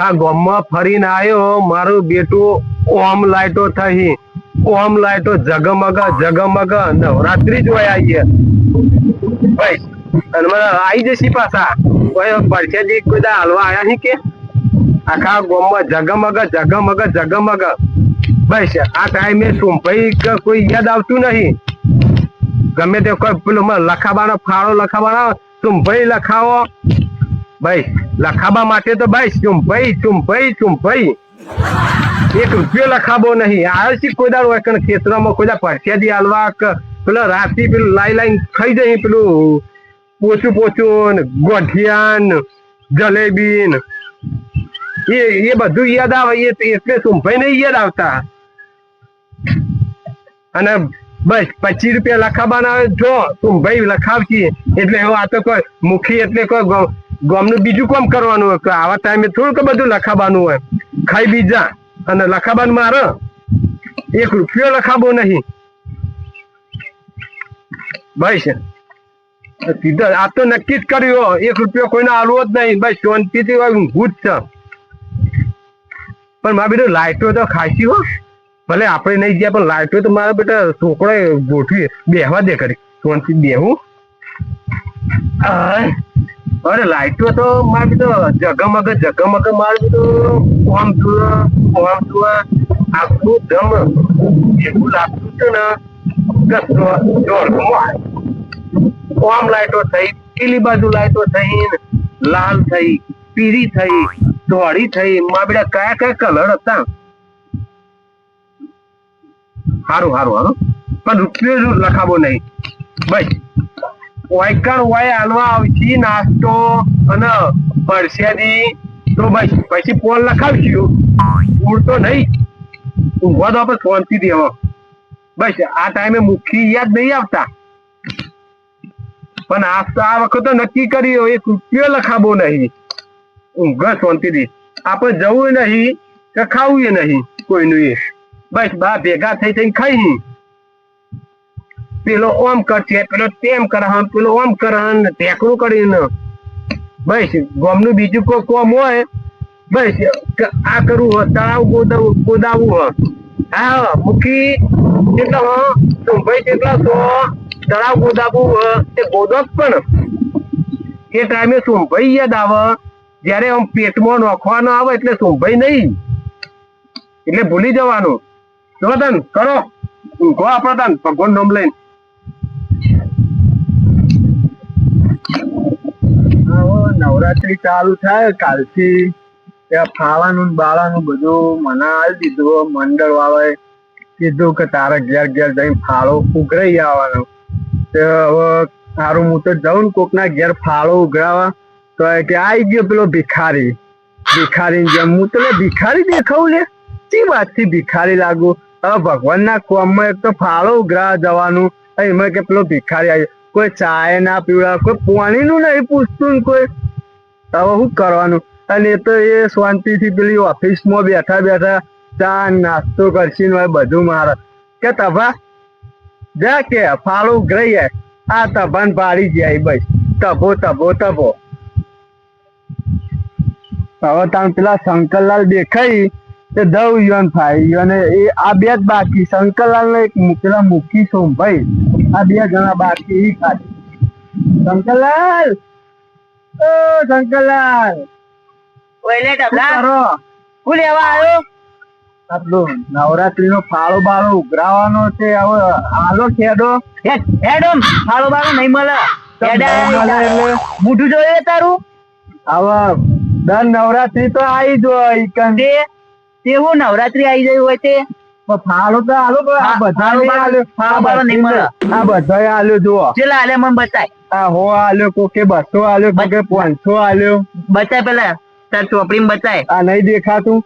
આખા ગામમાં ફરીને આવ્યો મારું બેટું ઓમ લાઈટો થઈ. ઓમ લાઈટો જગમગ જગમગ નવરાત્રી જોઈ આવીએ ભાઈ અને મને આવી જશે પાછા. પરસેજી કોઈ દા હાલવા આવ્યા છે કે? આખા ગામમાં જગમગ જગમગ જગમગ બસ, આ ટાઈમે સુંભાઈ કોઈ યાદ આવતું નહીં. ગમે તે કોઈ પેલું લખાવાનો ફાળો લખાબાનો સુંભાઈ લખાવો. ભાઈ, લખાબા માટે તો ભાઈ ચુંભાઈ ચુંભાઈ ચુંભાઈ એક રૂપિયો લખાબો નહીં. આવે છે કોઈ દાડો એક ખેતરમાં કોઈ દાડો પરસ્યાદી હાલવા પેલા રાતી પેલું લાઈ લાઈન ખાઈ જાય પેલું પોચું પોચું ગોઠિયાન જલેબીન. એ એ બધું યાદ આવે, એ એટલે સુંભાઈ નહીં યાદ આવતા. અને બસ પચીસ રૂપિયા લખાવાના જો તું ભાઈ લખાવશી એટલે હું આ તો કોઈ મુખી એટલે કોઈ ગામનું બીજું કામ કરવાનું હોય? કે આવા ટાઈમે થોડું કે બધું લખાવાનું હોય. ખાઈ બીજા અને લખાવાનું મારે. એક રૂપિયો લખાવો નહીં. ભાઈ છે સીધા આ તો નક્કી જ કર્યું એક રૂપિયો કોઈને આલવો જ નહીં. ભાઈ શાંતિથી ઊંઘું જ છે. પણ મારા બેટા લાઈટો તો ખાસી હો. ભલે આપણે નહીં ગયા, પણ લાઈટો તો મારા બેટા છોકરાએ ગોઠવી, બેહવા દે કરી શાંતિ બેહું. આય. અરે લાઈટો તો મારી તો જગમગ જગમગ મારી તો ઓમ જુઓ ઓમ જુઓ આખું ધમ એવું લાગતું છે ને કે જો- જોરમાં. લાઈટો થઈ, પેલી બાજુ લાઈટો થઈ, લાલ થઈ, પીળી થઈ, ધોળી થઈ. માબડા કયા કયા કલર હતા? સારું સારું સારું પણ રૂપિયો લખાવો નહીં. બસ. વાયકણ વાય હાલવા આવશી નાસ્તો અને પરસેદી. તો બસ, પછી પોલ લખાવશું. ઉડતો નહીં. ઊંઘવા તો આપણે શાંતિથી દેવો બસ, આ ટાઈમે મુખી યાદ નહીં આવતા. પણ આ આ વખતે નક્કી કરી એક રૂપિયો લખાવો નહીં. ઊંઘ શાંતિથી. આપણે જવું નહીં કે ખાવું નહીં, કોઈનું એ. બસ, બા ભેગા થઈ થઈને ખાઈ પેલો ઓમ કરશે, પેલો તેમ કરહન, પેલો ઓમ કરહન ટેકરું કરીને. બસ, ગોમનું બીજું કોઈ કોમ હોય, બસ આ કરવું હોય તળાવ ગોદાવું ગોદાવું હોય. હા, મુખી જેટલા હો ભાઈ જેટલા સો તળાવ ગોદાવું તે ગોદો જ પણ. એ ટાઈમે સુંભાઈ યાદ આવે, જ્યારે આમ પેટમાં નોખવાનો આવે એટલે સુંભાઈ નહીં. એટલે ભૂલી જવાનું. જો તન, કરો. ઊંઘો આપણો તન ભગવાન નામ લઈને. નવરાત્રી ચાલુ થાય, કાલથી ત્યાં ખાવાનું બાળાનું બધું મને આવી દીધું મંડળ વાળાએ કીધું કે તારે ઘેર ઘેર જઈને ફાળો ઉઘરાઈ આવવાનો. તો હવે સારું હું તો જાઉં ને કોકના ઘેર ફાળો ઉઘરાવા, તો કે આવી ગયો પેલો ભિખારી. ભિખારી જેમ હું તને ભિખારી દેખાવું લે શી વાતથી ભિખારી લાગુ? હવે ભગવાનના કોમમાં એક તો ફાળો ઉઘરાવા જવાનું. એમાં કે પેલો ભિખારી આવ્યો કોઈ ચાય ના પીવડા કોઈ પાણીનું નહીં પૂછતું ને કોઈ. હવે શું કરવાનું? અને એ તો એ શાંતિથી પેલી ઓફિસમાં બેઠા બેઠા ચા, નાસ્તો કરશી ને બધું મારે. કે તભા, જા કે ફાળો ઉઘરાઈ આ તભાન પાડી જાય બસ. તભો તભો તભો. હવે તમે પેલા શંકરલાલ દેખાઈ તે દવ યુવાન ભાઈ અને એ આ બે જ બાકી. શંકરલાલ ને એક પેલા મૂકી સોમભાઈ આ બે જણા બાકી એ ખાલી. શંકરલાલ! ઓ શંકરલાલ. ઓયલે શું ડબલા હું લેવા આવ્યો? આપણો નવરાત્રી નો ફાળો બાળો ઉઘરાવાનો છે હવે હાલો ખેડો. હેડ હેડમ ફાળો બાળો નહીં મળે? મોઢું જોયે તારું? હવે દર નવરાત્રી તો આવી જ હોય કન. તે હું નવરાત્રી આવી ગઈ હોય તે? ફાળો તો હાલો બધા. આ બધા હાલ્યો જુઓ. ચેલા હાલે મને બતાય. આ હો આલ્યો કોકે બસો આલ્યો કોકે પાંચસો આલ્યો. બચાય પેલા તાર ચોપડી બચાય. આ નહીં દેખાતું.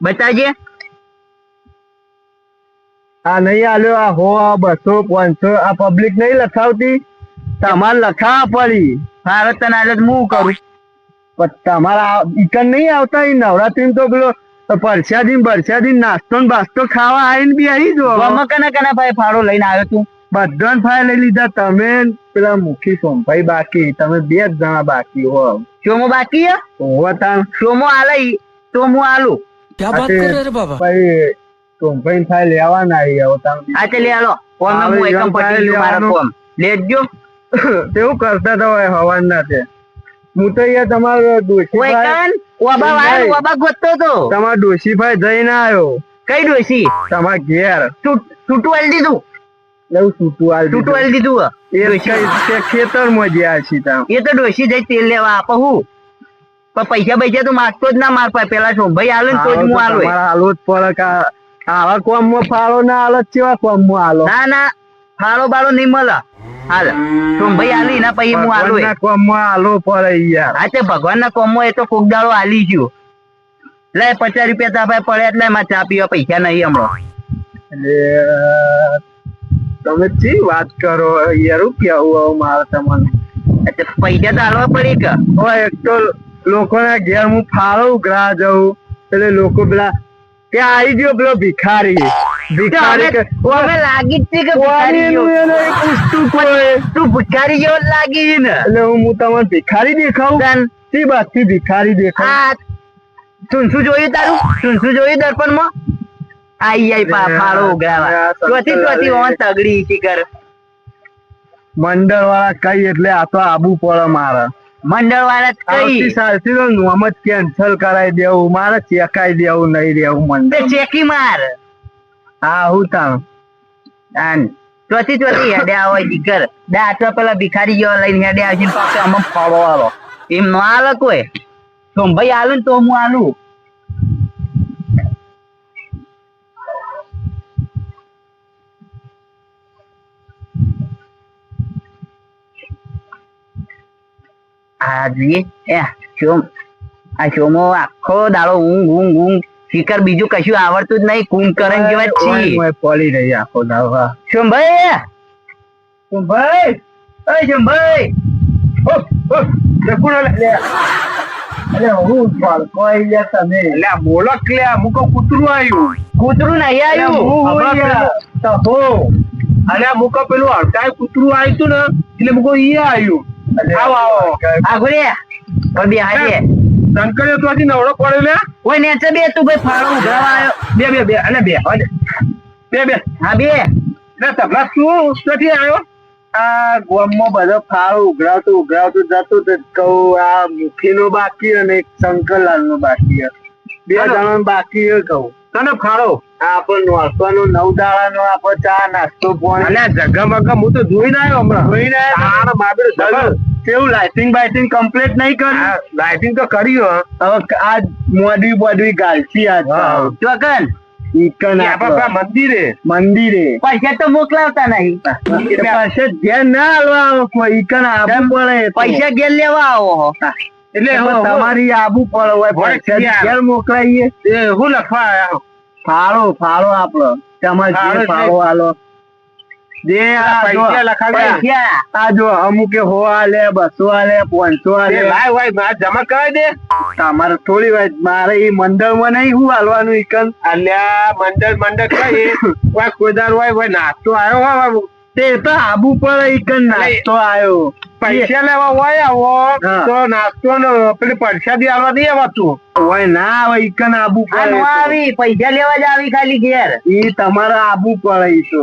બતાજે આ નહીં આલ્યો આ હો આ બસો પાંચસો આ પબ્લિક નહીં લખાવતી. તમારે લખાવા પડી. ભારત તને આલે હું કરું. પણ તમારા ઇકન નહીં આવતા એ નવરાત્રી તો પેલો પરસ્યાદી પરસ્યાદી નાસ્તો ને બાસ્તો ખાવા આવીને બી આવી જો કના કના ભાઈ ફાળો લઈને આવ્યો તું. બધાને ફાઇલ લઈ લીધા. તમે પેલા મુખી સોમભાઈ બાકી. તમે બે જ જણા બાકી હો. શોમો બાકી હોવ તાન શોમો આલઈ તો હું આલુ. ક્યાં વાત કરે રે બાબા? ભાઈ સોમભાઈ ફાઇલ લેવાના આવી આવો તાન આ ચાલે આલો. ફોન હું એકમ પટી ગયો મારો ફોન. લેજો. તેવું કરતા તો હોય હવાન ના છે હું તો યાર તમારો દોશી ભાઈ ઓબા વાળ ઓબા ગોતતો તો. તમારો દોશી ભાઈ જઈને આવ્યો. કઈ દોશી તમાર ઘેર. છૂટું દીધું. એવું આલી દીધું. એ ગયા છીએ એ તો ડોસી જઈ તેલ લેવા આપો હું. પણ પૈસા પૈસા તો માગતો જ ના માર પાસે. પેલા શું ભાઈ હાલો ને તો જ હું હાલો હાલો જ પડે કા આવા આવા કોમમાં ફાળો ના હાલો કેવા કોમમાં હાલો ના ના. ફાળો બાળો નહીં મળે. હાલ. તું ભાઈ આલી ના પછી હું આલું કોમમાં હાલો પડે યાર. હા તે ભગવાન ના કોમો એ તો કોક દાડો હાલી ગયો. લે પચાસ રૂપિયા તા ભાઈ પડે એટલે એમાં ચા પીવા પૈસા નહીં હમણાં. તમે ચી વાત કરો યાર રૂપિયા હવે મારે તમને. એટલે પૈસા તો હાલવા પડી કે? હવે એક તો લોકોના ઘેર હું ફાળો ઉઘરા જઉં એટલે લોકો પેલા કે આવી ગયો પેલો ભિખારી. ભિખારી કે અમે લાગી જ છે કે ભિખારી પૂછતું કોઈ તું ભિખારી જેવો લાગી ને? એટલે હું તમને ભિખારી દેખાઉં? બાતથી ભિખારી દેખાઉં? તું શું જોયું તારું? શું જોયું દર્પણમાં આઈ આઈ પા ફાળો ઉઘરાવા. ચોથી ચોથી ઓન તગડી શિખર મંડળ વાળા કઈ એટલે આ તો આબુ પડે મારે. મંડળ વાળા કઈ? સાલથી તો નોમ જ કેન્સલ કરાવી દેવું મારે ચેકાઈ દેવું નહીં રહેવું મંડળ. ચેકી માર. હા હું તાણ. આન. ચોથી ચોથી હેડે આવો શિખર દાંતો પેલા ભિખારી જેવા લઈને હેડે આવશે પાછો આમાં ફાળો આલો. એમ નો આલે કોઈ? તો ભાઈ આલે ને તો હું આલું. જોઈએ એ શું? આ શોમો આખો દાડો ઊંઘ ઊંઘ ઊંઘ. શિખર બીજું કશું આવડતું જ નહીં કુંભ કરણ જેવા છીએ. પડી રહી આખો દાવા શોમભાઈ શોમભાઈ અરે શોમભાઈ. અરે બોલો કે લે કૂતરું આવ્યું કૂતરું નહીં આવ્યું આ મુકો પેલું હડકાય કૂતરું આવ્યું ને એટલે મુકો ઈ આવ્યું આવો આવો. બે હાજે. શંકર તો હજી નવડો પડ્યો લે? ઓય નેચે બે તું ભાઈ ફાળો ઉઘરાવા આવ્યો બે બે બે અને બે બે બે. હા બે. લે તબલા શું નથી આવ્યો? આ ગોમમાં બધો ફાળો ઉઘરાવતું ઉઘરાવતું જતું તો કહું આ મુખીનો બાકી અને એક શંકરલાલ નો બાકી. બે. જણા બાકી કહું. તને ફાળો આ આપણો નોરસાનો નવ દાડાનો આપો ચા નાસ્તો પાણી અને આ જગમગ હું તો જોઈને આવ્યો હમણાં. જોઈને આવ્યો? તારા બાપરે જગમ. કેવું લાઇટિંગ બાઇટિંગ કમ્પ્લીટ નહીં કર્યું? લાઇટિંગ તો કર્યું. હવે આજ મોડવી બોડી ગાલસી આજ. ચોકન? મંદિરે મંદિરે પૈસા તો મોકલાવતા નહીં. પૈસા ધ્યાન ના હાલવા કોઈ. ઈકન આબુ પડે પૈસા ઘેર લેવા આવો એટલે તમારી આબુ પડે? ઘેર મોકલાઈએ? હું લખવા આવ્યા ફાળો ફાળો આપડો. તમારે ફાળો જે ફાળો આલો. જે પૈસા લખાવ્યા. આ જો અમુકે હો આલે બસો આલે પાંચસો આલે. લાય વાય મારે જમા કરાવી દે. તમારે થોડી વાર મારે એ મંડળમાં નહીં હું હાલવાનું ઈકન. અલ્યા મંડળ મંડળ કઈ? કોઈ કોદાર હોય નાસ્તો આવ્યો હોય તે તો આબુ પડે ઇકન નાસ્તો આવ્યો પૈસા લેવા હોય આવો તો નાસ્તો પેલી પરસાદી આલવા નહીં આવતું હોય ના આવે ઈકન આબુ પડે આવી પૈસા લેવા જ આવી ખાલી ઘેર. ઈ તમારે આબુ પડે તો.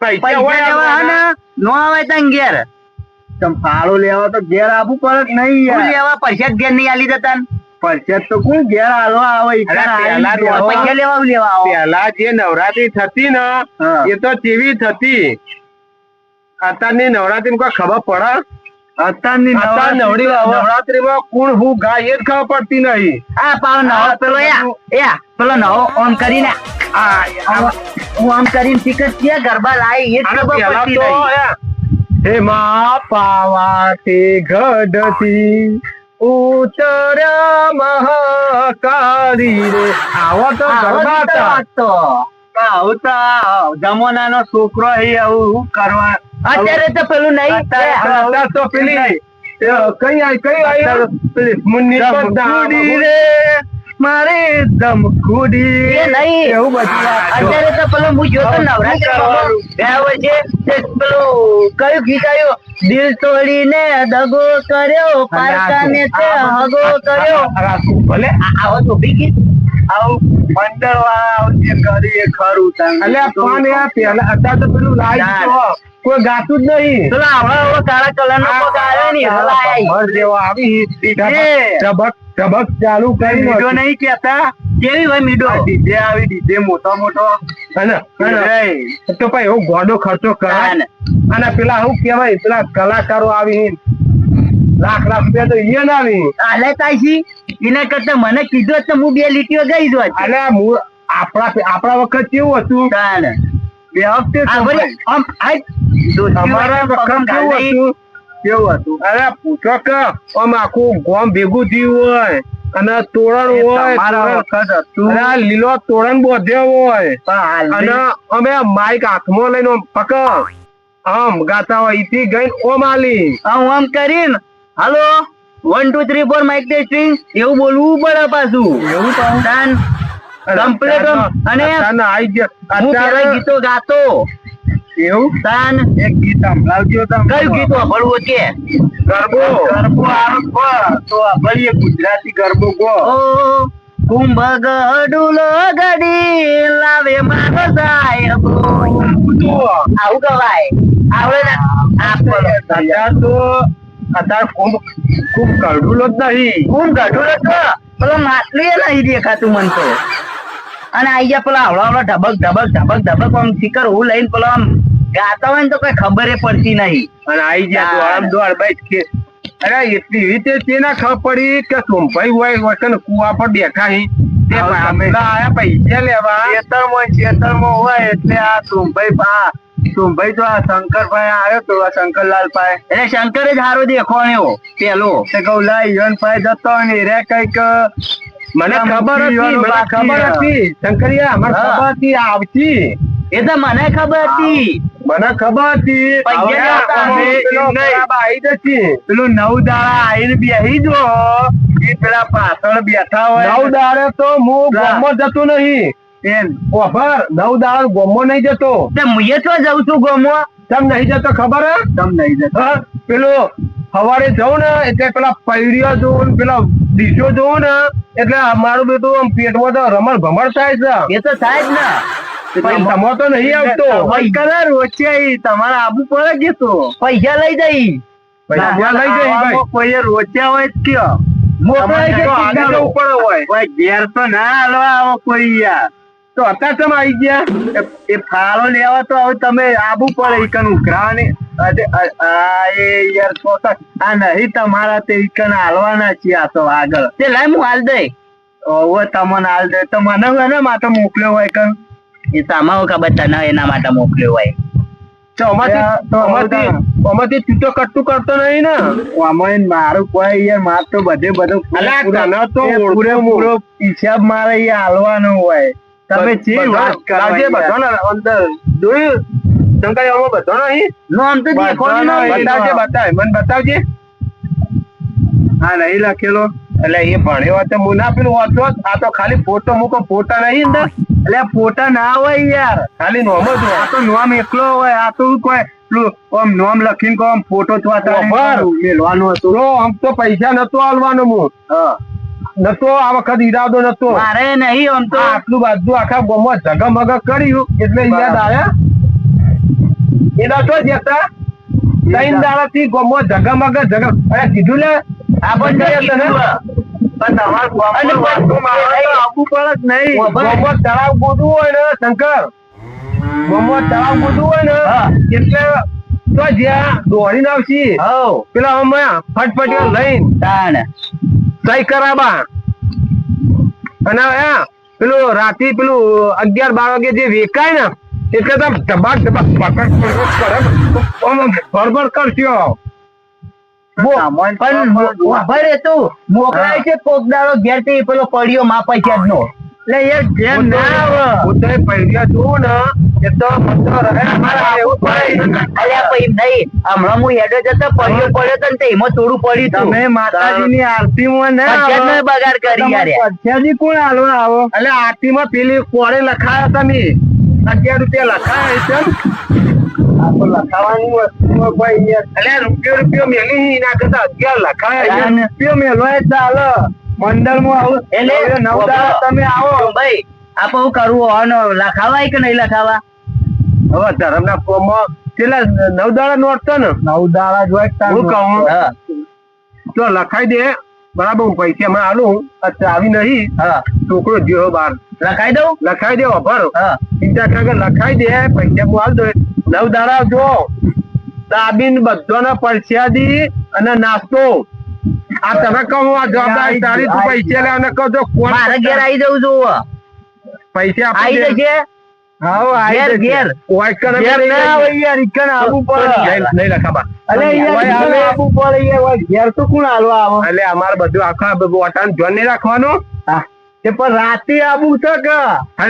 પૈસા લેવા હે ને? નો આવે તન ઘેર. તમ ફાળો લેવા તો ઘેર આબુ પડે નહીં યાર? લેવા પૈસા ઘેર નહીં આલી દેતા? પરચેત તો કોણ ઘેર હાલવા આવે. પૈસા લેવા લેવા પેલા જે નવરાત્રી થતી ને એ તો કેવી થતી. અત્યારની નવરાત્રી કોઈ ખબર પડે? અત્યારની અત્યાર નવરાત્રી માં નવરાત્રીમાં કોણ હું ગાય એ જ ખબર પડતી નહીં. આ પાવ નવો પેલો યા. પેલો નવો ઓમ કરીને. હું આમ કરીને ટિકટ છે ગરબા લાવી એ ખબર પડતી નહીં. હે, હેમાં પાવાથી ગઢથી ઉતર્યા મહાકાળી રે. આવો તો ગરબા તો આવતા જમોના જમોનાનો છોકરો હે આવું કરવા અત્યારે તો પેલું નહીં. તો પેલી કઈ આઈ કઈ આઈ પેલી મુન્ની મુન્ની રે. મારે ધમખુડી એ નહીં. એવું બધું અત્યારે તો પેલો હું જોતો નવરાત્રીમાં? ગયા વર્ષે તે પેલું કયું ગીત આવ્યું? દિલ તોડીને દગો કર્યો પારકાને તે હગો કર્યો? ભલે. આવો તો બી ગીત? કોઈ ગાતું જ નહીં. કાળા કલર નો જેવો આવી. ચાલુ કરી નહીં કેતા કેવી હોય મીડો? ડીજે આવી ડીજે મોટો મોટો. તો ભાઈ એવો ગોડો ખર્ચો કરાય. ને અને પેલા શું કેવાય પેલા કલાકારો આવી લાખ લાખ રૂપિયા તો ઈ ના આવી આલે તાઈસી એના કરતા મને કીધું હોત તો હું બે લીટીઓ ગઈ જોત અને હું આપણા આપણા વખત કેવું હતું. બે હપ્તે હોય વખત કેવું હતું? કેવું હતું? અરે પૂછો કે આમ આખું ગોમ ભેગું થયું હોય અને તોરણ હોય તમારા લીલો તોરણ બોધ્યો હોય. અને અમે માઇક હાથમાં લઈને પકડ. આમ ગાતા હોય ઈથી ગઈ ઓમ આલી. આમ કરીને. હાલો. One two three four mic testing એવું બોલવું પડે પાછું. એવું તો તાન અને આઈ ગયા. હું પેલા ગીતો ગાતો. એવું? તાન. એક ગીત સંભળાવજો તમે કયું ગીત વાપરવું કે ગરબો. ગરબો. આવે તો ગુજરાતી ગરબો ગો કુંભ ગડુલો ગડી લાવે મારો સાહેબ. આવું ગવાય આવડે ને? આ તો અત્યારે ખૂબ ખૂબ કડુલો જ નહીં. ખૂબ ગડુલો તો પેલો માટલી નહીં દેખાતું મન તો. અને આઈ ગયા પેલા આવડા આવડા ઢબક ઢબક ઢબક ઢબક આમ શિખર હું લઈને પેલો આમ ગાતા હોય ને તો કઈ ખબર પડતી નહીં. અને આઈ ગયા ના. દોડ દોડ બાઈક કે અરે એટલી રીતે તેના ખબર પડી કે સોમભાઈ હોય વચન કુવા પર બેઠા હી. તે આયા પૈસા લેવા. ખેતરમાં ખેતરમાં હોય એટલે આ સોમભાઈ પા સોમભાઈ તો આ શંકરભાઈ આવ્યો તો આ શંકરલાલ ભાઈ એટલે શંકર જ હારો દેખોણ્યો પેલો. તે કહું લા ઈવન ભાઈ જતો ને રે કંઈક મને ખબર હતી મને ખબર હતી. શંકરિયા મને ખબર હતી આવતી. એ તો મને ખબર હતી. મને ખબર હતી. આવી જશે. પેલું નવ દાડા આવીને બેહી જો. એ પેલા પાછળ બેઠા હોય. નવ દાડે તો હું હા. ગોમો જતો નહીં. ઓફર નવ દાળ ગોમો નહીં જતો. તે મુએ તો જઉં છું ગોમો. તમ નહીં જતો ખબર હે? તમ નહીં જતો. પેલો સવારે જઉં ને એટલે પેલા પૈડિયો જોઉં પેલા ડીશો જોઉં ને એટલે મારું બેટું આમ પેટમાં તો રમણ ભમણ થાય છે. એ તો થાય જ ને. તમારે તો નહીં આવતો. કલર રોચિયા તમારે આબુ પડે કે તો પૈસા લઈ જઈ પૈસા લઈ જઈ કોઈ રોચ્યા હોય જ કયો. જવું પડે હોય. ઘેર તો ના હાલવા આવો કોઈ યાર. તો અત્યારે તમે આવી ગયા. એ- ફાળો લેવા તો હવે તમે આબુ પડે ઈકન ઉઘરાવા અરે, આ- એ યાર ચોથા આ નહીં તમારા તે ઈકન હાલવાના છે આ તો આગળ. તે લાય હું હાલ દે ઓવે તમને હાલ દે. તો મને મને માટે મોકલ્યો હોય કન એ આમાં ખબર તને એના માટે મોકલ્યો હોય. તો અમારથી અમારથી અમારથી તું કરતો નહીં ને. મારું કોઈ યાર માર તો બધે બધું પૂરેપૂરો- હિસાબ મારે હાલવાનો હોય. તમે જે વાત કરો બધાના અંદર જોયું શંકર આમાં બધો નહીં? નો આમ તો બધાનો. એ બતાવજે બતાવ. મને બતાવજે. હા નહીં લખેલો. એટલે એ ભણ્યો હતો હું ના પેલું વાંચો આ તો ખાલી ફોટો મૂકો ફોટા નહીં અંદર. એટલે ફોટા ના હોય યાર. ખાલી નોમ જ હોય. આ તો નોમ એકલો હોય. આ તો કોઈ આમ નોમ લખીને કહો આમ ફોટો. ચોટાડી મેલવાનું હતું. આમ તો પૈસા નતો આલવાનો હું હા. નતો આ વખત ઈરાદો નતો. મારે નહીં આમ તો. આટલું બધું આખા ગામમાં ઝગમગ કર્યું એટલે યાદ આવ્યા. એના તો જતા ત્રણ દાડાથી ગામમાં ઝગમગ ઝગમ અરે કીધું ને? ગામમાં તળાવ ગોદવું હોય ને શંકર. ગામમાં તળાવ ગોદવું હોય ને એટલે તો જ્યાં દોડીને આવશી પેલા અમે ફટફટીઓ લઈને તાણ. સહી કરાબા અને પેલું રાતે પેલું અગિયાર બાર વાગે જે વેકાય ને એટલે તો ધબાક ધબાક પકડ પકડ કરે ભરભર કરશો. મોકલાય છે કોક ઘેરથી પેલો પડ્યો મા પૈસા નો એટલે એ જેમ ના આવે. હું તો એ જોઉં ને એ માં એટલે પેલી કોળે લખાયા તમે? અગિયાર રૂપિયા લખાયા છે લખાવાની એટલે રૂપિયો રૂપિયો મેલી એના કરતા અગિયાર લખાય રૂપિયો મેલો એ ચાલે મંડળમાં આવું. એટલે નવ તમે આવો. ભાઈ આપો કરવું આનો લખાવાય કે નહીં લખાવા? હવે ધર્મના ફોર્મમાં કેટલા નવ દાડા નોટ તો ને? નવ દાડા જ હોય હું કહું. તો લખાઈ દે. બરાબર હું પૈસા માં આલું આ ચાવી નહીં. છોકરો જ્યો બાર. લખાઈ દઉં? લખાઈ દે અભર ચિંતા કરે લખાઈ દે પૈસા હું આલ દો નવ દાડા જો. દાબીન બધાને પરસ્યાદી અને નાસ્તો. આ તમે કહું આ જવાબદારી તારી તું પૈસા લે અને કહો જો કોણ મારે ઘેર આવી જવું જોવો. પૈસા આપી દે જશે હાઉ, આઈ ઘેર જશે. ઘેર. ઘેર ના આવે યાર ઈકન આવવું પડે. નહીં નહીં લખાબા અલે યાર ઓય ઈકન પડે યાર ઘેર તો કોણ હાલવા આવો? એટલે અમારે બધું આખા વટાણ જોન નહીં રાખવાનું? હા. એ પણ રાતે આવું છે કે? હા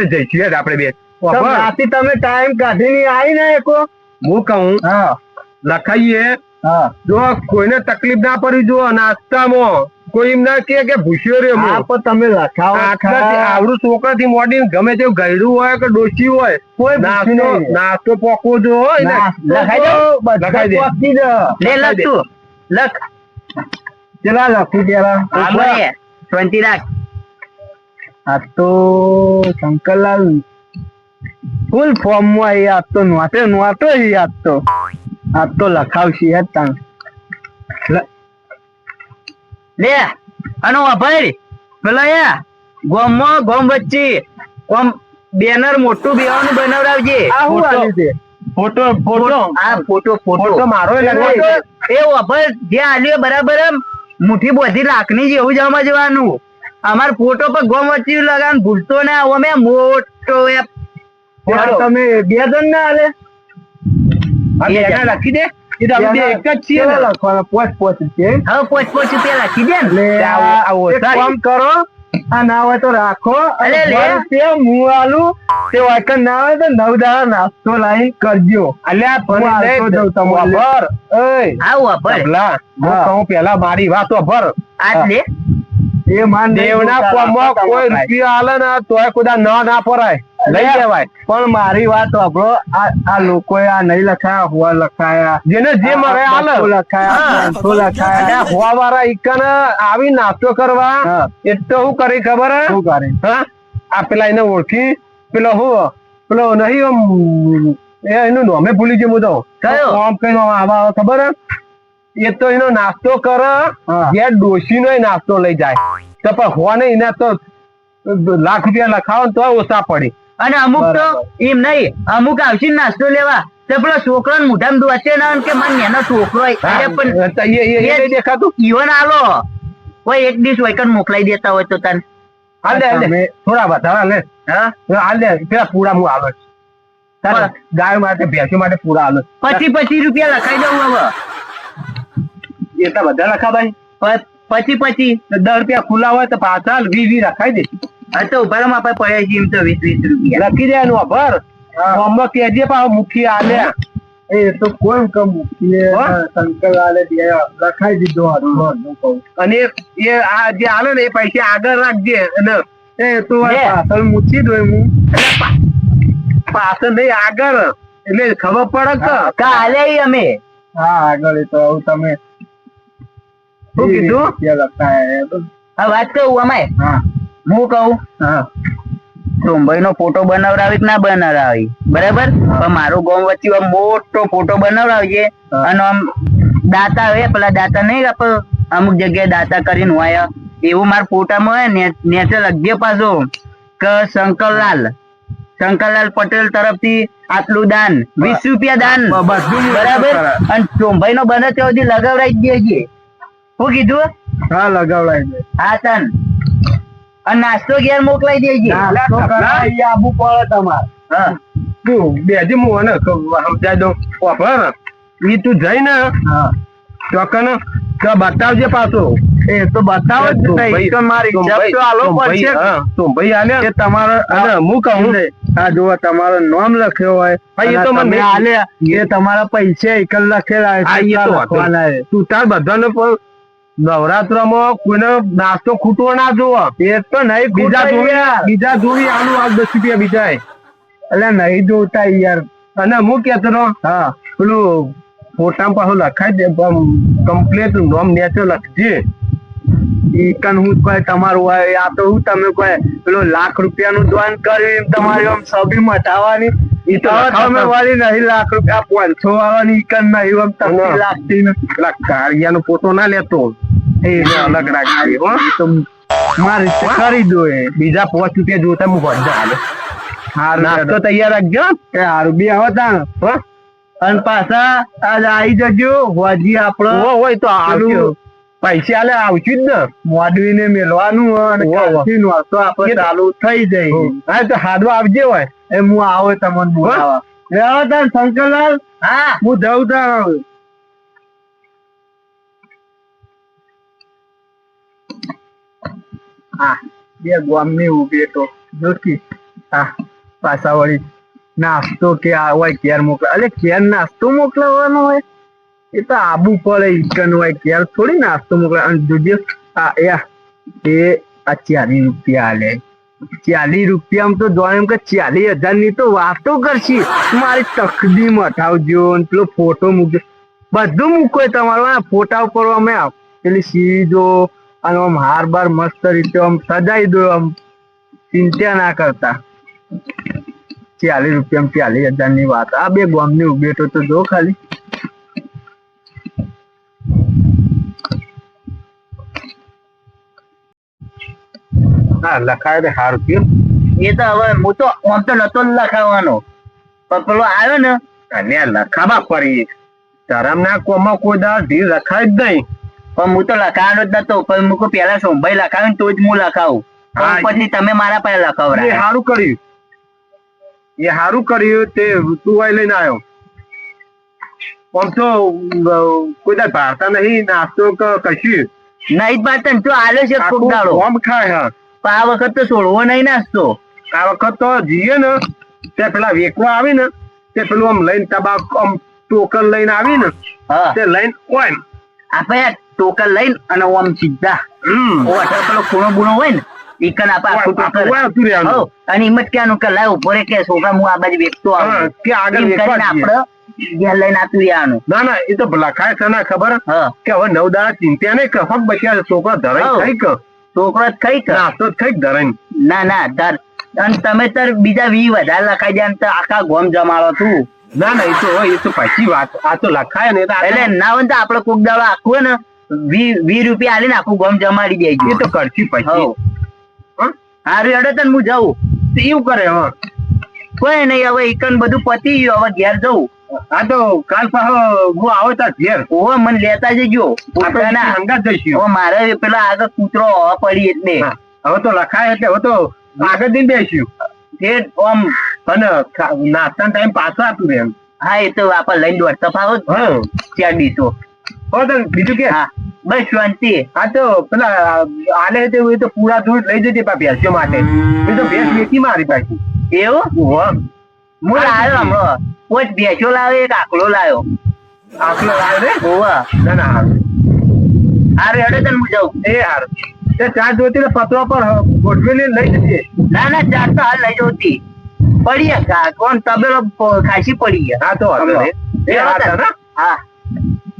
આપણે બે. રાતે તમે ટાઈમ કાઢીને આવી ને એકો હું કહું હા. લખાઈએ. હા. જો કોઈને તકલીફ ના પડી જો નાસ્તામાં. કોઈ એમ ના કે કે ભૂસ્યો રહ્યો આ પણ તમે લખાવો આવડું છોકરા થી મોડી ગમે તેવું ગયડું હોય કે ડોસી હોય કોઈ નાસ્તો નાસ્તો પોકવો જો હોય ને. લખાઈ તો દો? લે લખ તું. લખ. કેટલા લખું પેલા. આ મળે લાખ આ તો શંકરલાલ ફૂલ ફોર્મમાં આ આજ તો નોટે નોટો આ તો. આ તો લખાવશી હે તાણ. લે આનો અભય પેલો યા ગોમમાં ગોમ વચ્ચે ગોમ બેનર મોટું બેવાનું બનાવડાવજે. આ. છે? Photo photo. આ ફોટો ફોટો. મારો. એ અભય જે આલ્યો બરાબર એમ મુઠ્ઠી બોધી લાખની જેવું જવા જવાનું. અમાર ફોટો પર ગોમ વચ્ચે લગાન ભૂલતો ના અમે મોટો એ તમે બે જણ ના આલે લખી દે. એ તો બે એક જ છીએ ને. લખવાના પોચ પોચ છે હવે પોચ પોચ રૂપિયા લખી દે ને આવો-. કામ કરો આ ના હોય તો રાખો અલે લે. ભર તે હું આલું તે વાયકન ના હોય તો નવ દાડા નાસ્તો લાવી કરજો અલ્યા હું ભરી દે. જાઉં તમારે. અભર, ઓય, આવું અભય તબલા, હું હા. કહું પેલા મારી વાત અભર આજ લે એ માન દેવના રાખો કોઈ રૂપિયા રૂપિયો આલે ને તોય કુદા ન ના પરાય લઈ જવાય પણ મારી વાત સાંભળો આ લોકોએ આ નહીં લખાયા હોવા લખાયા. જેને જે મરે લખાયા લખાયા. હોવા વાળા ઈકન આવી નાસ્તો કરવા. એટલો હું કરી ખબર શું કરે? હા? આ પેલા એને ઓળખી. પેલો હું? પેલો નહીં એ એનું નામે ભૂલી ગયું હું તો. કયો? કઈ આવા ખબર એ તો એનો નાસ્તો કરે. જે ડોશી નો નાસ્તો લઈ જાય. તો પણ હોવા ને એના તો લાખ રૂપિયા લખાવો ને તો ઓછા પડી. અને અમુક તો એમ નહીં અમુક આવશે નાસ્તો લેવા. તો પેલો છોકરો મોઢામાં દોચે ના કે મને એનો છોકરો પણ દેખાતું. ઈવન આલો. કોઈ એક દિવસ વૈકન મોકલાઈ દેતા હોય તો તને. હાલ દે હાલ થોડા વધારા લે. હા? હાલ દે પેલા પૂરા હું આવે. ગાય માટે ભેંસી માટે પૂરા આલો પછી પચીસ રૂપિયા લખાઈ દઉં હવે. એટલા બધા લખા ભાઈ પછી પછી તો દસ રૂપિયા ખુલ્લા હોય તો પાછા વી વી રખાઈ દે. હા તો ઊભા રહો, આપણે પડ્યા છીએ એમ તો વીસ વીસ રૂપિયા. લખી દેવાનું અભર મોહમ્મદ કેજે પાછો મુખી આલે. એ તો કોણ કમ મુખી હો? આલે બે લખાઈ દીધો અને એ આ જે આલે ને એ પૈસા આગળ રાખજે અને એ તો પાછળ મૂકી દો હું. પાછળ નહીં આગળ. એટલે ખબર પડે કે. કાલે અમે. હા આગળ એ તો તમે શું કીધું? રૂપિયા લખાયા એ તો. વાત કહું અમાય હા. હું કહું? હા. સોમભાઈ નો ફોટો બનાવડાવી કે ના બનાવડાવી? બરાબર? પણ મારું ગામ વચ્ચે આમ મોટો ફોટો બનાવડાવજે. હા. અને આમ દાતા હોય પેલા દાતા નહીં આપણે અમુક જગ્યાએ દાતા કરીને હોય એવું મારા ફોટામાં હોય ને નેચે લખજે પાછો. કે શંકરલાલ. શંકરલાલ પટેલ તરફથી આટલું દાન. વીસ રૂપિયા દાન. બ- બધું જ બરાબર. અને ચોંભાઈ નો બને ત્યાં સુધી લગાવડાવી જ દેજે. શું કીધું? હા લગાવડાવી દે. હા તન. અને નાસ્તો ઘેર મોકલાઈ દેજે? નાસ્તો કરાવી આબુ પડે તમાર. હા. તું બેજે હું અને સમજાય દઉં. ઓફર ઈ તું જઈને હા. ચોકન તો બતાવજે પાછો. એ તો બતાવો જ નહીં. તો મારી ઇજ્જત તો આલો ભાઈ, પડશે. તો ભાઈ આલે. કે તમારો અને હું. કહું. આ જો તમારો નામ લખ્યો હોય. ભાઈ એ તો મને તમે એ તમારા પૈસા એકલ લખેલા. છે. તું તાર બધાને પણ નવરાત્રમાં કોઈને નાસ્તો ખૂટવો ના જોવો. એ તો નહીં બીજા જોઈએ બીજા જોવી આનું આજ દસ રૂપિયા બીજા એટલે નહીં જોતા યાર. અને હું કેતો હા પેલું ફોટા પાછું લખાય દે કમ્પ્લેટ નોમ નેચર લખજે. ઈકન હું કોઈ તમારું હોય આ તો હું તમે કોઈ પેલો લાખ રૂપિયાનું દાન કર્યું એમ તમારી આમ સભી મટાવાની. તમે વળી નહીં લાખ રૂપિયા પાંચસો વાળવાની ઈ નહીં તમને લાગતી ને પેલા કાળિયાનો ફોટો ના લેતો એને અલગ રાખજે હો. ઈ તો મારી કરી દો એ. બીજા પાંચ રૂપિયા જોતા હું બધા હાલે હારું નાસ્તો તૈયાર રાખજો. કે હારું બી આવો તા અને પાછા આજ આવી જજો. હોજી આપડો હોય તો પેલું પૈસા આલે આવશું જ ને. નાસ્તો આપણે એ તો- ચાલુ થઈ જાય. હા તો હાડવા આવજે હોય. એ હું આવો તમને બોલાવા. રહેવા તાર શંકરલાલ હા. હું જઉં તાર. હા. બે ગામની ઊભી તો. જોકી હા પાછા વળી નાસ્તો કે આ હોય કેર મોકલા. અરે કેર નાસ્તો મોકલાવાનો હોય? એ તો આબુ પડે ઇકન હોય ઘેર થોડી નાસ્તો મોકલે અને જોજે, આ યા એ, આ ચાલીસ રૂપિયા લે ચાલીસ રૂપિયામાં તો જોવા એમ કે ચાલીસ હજારની તો વાતો કરશી. મારી તકદી મટાવજો ને પેલો ફોટો મૂકજો. બધું મૂકો તમારો. ફોટા ઉપર અમે પેલી સીધો અને આમ હાર બાર મસ્ત રીતે આમ સજાઈ દો આમ. ચિંતા ના કરતા. ચાલીસ રૂપિયા ચાલીસ હજારની વાત. આ બે ગોમની ઉભેટો તો જો ખાલી. હા લખાય ને હારું થયું એ તો હવે હું તો આમ તો નતો જ લખાવવાનો પણ પેલો આવ્યો ને અને લખાવા પડી ધરમના કોમાં કોઈ દાળ ઢીલ લખાય જ નહીં. પણ હું તો લખાવાનો જ નતો પણ મૂકો પેલા સોમભાઈ લખાવ્યું તો જ હું લખાવું. પછી તમે મારા પાસે એ લખાવરા સારું કર્યું. એ સારું કર્યું તે તું વાય લઈને આવ્યો. આમ તો કોઈ દાળ ભારતા નહીં નાસ્તો કે કશું. નહીં જ ભારતા તો આલે છે કોક દાડો ફોર્મ ખાય હા. પણ આ વખત તો છોડવો નહીં નાસ્તો. આ વખત તો જઈએ ને તે પેલા વેકવા આવી ને તે પેલું આમ લઈને તબાક આમ ટોકન લઈને આવી ને તે લઈને ઓય. આપણે ટોકન લઈને અને આમ સીધા. હમ. પેલો ખૂણો બૂણો હોય ને ઈ કન આપણે આખું ટોકન ઓય આવતું રહેવાનું. હઉ, અને એમ જ ક્યાંનું કે લાવ ઊભો કે છોકરા હું આ બાજુ વેચતો આવું. કે આગળ વેચવા આપણે આપી ના ના એ તો લખાય છે ને ખબર? કે હવે નવ દાડા ચિંતા નહીં કે ફક્ત બચ્યા છોકરા ધરાય. કે. છોકરો જ ખાઈ કે? નાસ્તો જ ખાઈ ધરાઈ ના ના ધર. અને તમે તર બીજા વી વધારે લખાઈ જાય તો આખા ગોમ જમાડો તું. ના ના એ તો એ તો પછી વાત. આ તો લખાય ને એટલે ના હોય તો આપડે કોક દાડો આખું હોય ને વી વી રૂપિયા આલીને આખું ગોમ જમાડી એ દેજો તો કરશી પછી. હારું હેડો તને હું જાઉં એવું કરે હવે. કોઈ નહીં હવે એકન બધું પતી ગયું હવે ઘેર જવું. આ તો કાલ પાછો હું આવો તાર ઘેર. ઓહો મને લેતા જજો. આપણે હંગાત જઈશું મારે પેલા આગળ કૂતરો પડી એટલે. હવે તો લખાય એટલે હવે તો આગળ દિન બેસ્યું. તે આમ અને નાસ્તાનો ટાઈમ પાછો રહે એમ. હા એ તો આપણે લઈને દોડ. તફાવો જ હા. ચાર દીધો તો બીજું કે? હા. બસ શાંતિ. હા તો પેલા આલે તે એ તો પૂરા દૂધ લઈ જતી પા ભેંસ્યો માટે. એ તો ભેંસ વેચી મારી પાછી. એવું. હું આવ્યો હમણાં. કોઈ ભેંસો લાવે એક આકલો લાવ્યો આકલો લાવે ગોવા ના ના હારું. હારું હેડો તને હું જાઉં. એ હારું. તે ચા જોતી પતવા પર ગોઠવીને લઈ જજે. ના ના ચાર તો હાલ લઈ જતી પડી ગયા કોણ તબેલો ખાસી પડી ગયા હા તો એ હેડો હારું, હા. હા.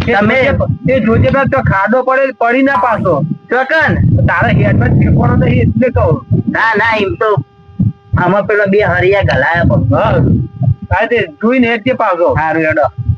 તમે- તે જોજે તો ખાડો પડે પડી ના પાછો ચકન. તારા હેડમાં ઠેકવાનો નહીં એટલે કહું. ના ના એમ તો આમાં પેલા બે હરિયા ગલાયા પણ. હા. તે જોઈને કે પાછો? હારું હેડો.